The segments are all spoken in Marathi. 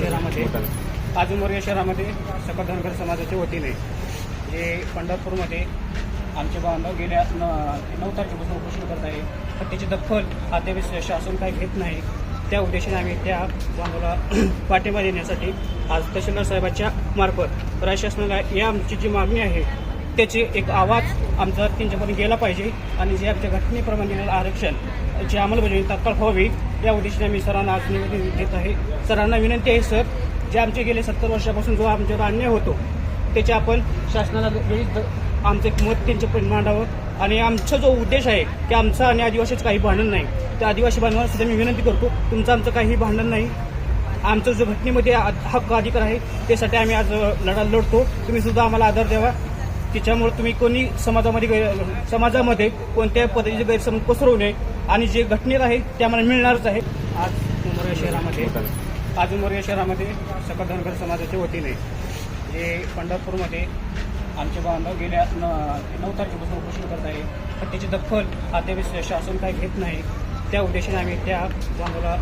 शहरामध्ये. काजूमोर या शहरामध्ये सकल धनगर समाजाच्या वतीने जे पंढरपूरमध्ये आमचे बांधव गेल्या न नऊ तारखेपासून उपोषण करत आहे. पण त्याची दखल अद्याप शासन काही घेत नाही. त्या उद्देशाने आम्ही त्या बांधवाला पाठिंबा देण्यासाठी आज तहसीलदार साहेबांच्या मार्फत राज्य शासनाला या आमची जी मागणी आहे त्याचे एक आवाज आमचा त्यांच्यापर्यंत गेला पाहिजे आणि जे आमच्या घटनेप्रमाणे दिलेलं आरक्षण जी अंमलबजावणी तात्काळ व्हावी या उद्देशाने आम्ही सरांना आज निवेदन देत आहे. सरांना विनंती आहे सर जे आमचे गेले सत्तर वर्षापासून जो आमच्यावर अन्याय होतो त्याचे आपण शासनाला वेळीच आमचं एक मत त्यांच्यापर्यंत मांडावं. आणि आमचा जो उद्देश आहे की आमचं आणि आदिवासीचं काही भांडण नाही. त्या आदिवासी बांधवांना सुद्धा मी विनंती करतो तुमचं आमचं काही भांडण नाही. आमचं जो घटनेमध्ये हक्क अधिकार आहे त्यासाठी आम्ही आज लढा लढतो. तुम्ही सुद्धा आम्हाला आधार द्यावा. त्याच्यामुळे तुम्ही कोणी समाजामध्ये गैर समाजामध्ये कोणत्याही पद्धतीचे गैरसमज पसरवू नये. आणि जे घटनेत आहे ते आम्हाला मिळणारच आहे. आज उमरगा शहरामध्ये आज उमरगा शहरामध्ये सकल धनगर समाजाच्या वतीने जे पंढरपूरमध्ये आमचे बांधव गेल्या न नऊ तारखेपासून उपोषण करत आहे. पण त्याची दखल आता शासन काही घेत नाही. त्या उद्देशाने आम्ही त्या बांधवाला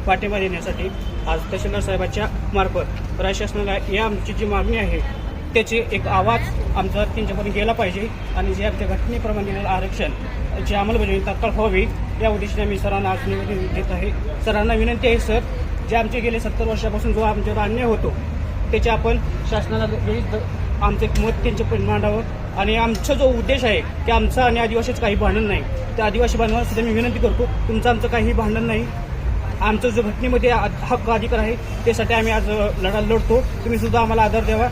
पाठिंबा देण्यासाठी आज तहसीलदार साहेबाच्या मार्फत राज्य शासनाला या आमची जी मागणी आहे त्याचे एक आवाज आमचा त्यांच्यापर्यंत गेला पाहिजे आणि जे आमच्या घटनेप्रमाणे दिलेलं आरक्षण जी अंमलबजावणी तात्काळ व्हावी या उद्देशाने आम्ही सरांना आज निवेदन देत आहे. सरांना विनंती आहे सर जे आमचे गेले सत्तर वर्षापासून जो आमच्यावर अन्याय होतो त्याचे आपण शासनाला वेळीच आमचं एक मत त्यांच्या मांडावं. आणि आमचा जो उद्देश आहे की आमचा आणि आदिवासीचं काही भांडण नाही. त्या आदिवासी बांधवांना सुद्धा मी विनंती करतो तुमचं आमचं काही भांडण नाही. आमचं जो घटनेमध्ये आ- हक्क अधिकार आहे त्यासाठी आम्ही आज लढा लढतो. तुम्ही सुद्धा आम्हाला आधार द्यावा.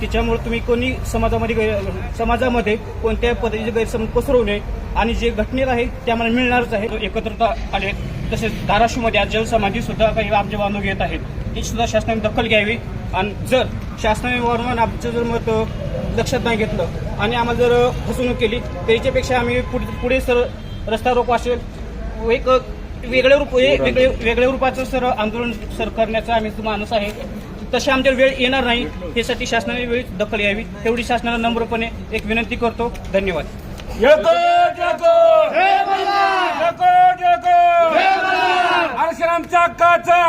त्याच्यामुळे तुम्ही कोणी समाजामध्ये समाजामध्ये कोणत्याही पद्धतीचे गैरसमज पसरवू नये आणि जे घटनेत आहे ते आम्हाला मिळणारच आहे. एकत्रता आले तसेच धाराशिवमध्ये आज जलसमाधी सुद्धा काही आमचे बांधव घेत आहेत. ती सुद्धा शासनाने दखल घ्यावी आणि जर शासनाने वारंवार आमचं जर मत लक्षात नाही घेतलं आणि आम्हाला जर फसवणूक केली तर याच्यापेक्षा आम्ही पुढे पुढे सर रस्ता रोको असेल एक वेगळ्या रूप हे वेगळे वेगळ्या रूपाचं सर आंदोलन सर करण्याचा आम्ही माणूस आहे तसे आमच्यावर वेळ येणार नाही. यासाठी शासनाने वेळीच दखल घ्यावी. तेवढी शासनाला नम्रपणे एक विनंती करतो. धन्यवाद. जको जको जको जको आरक्षण आमच्या हक्काचा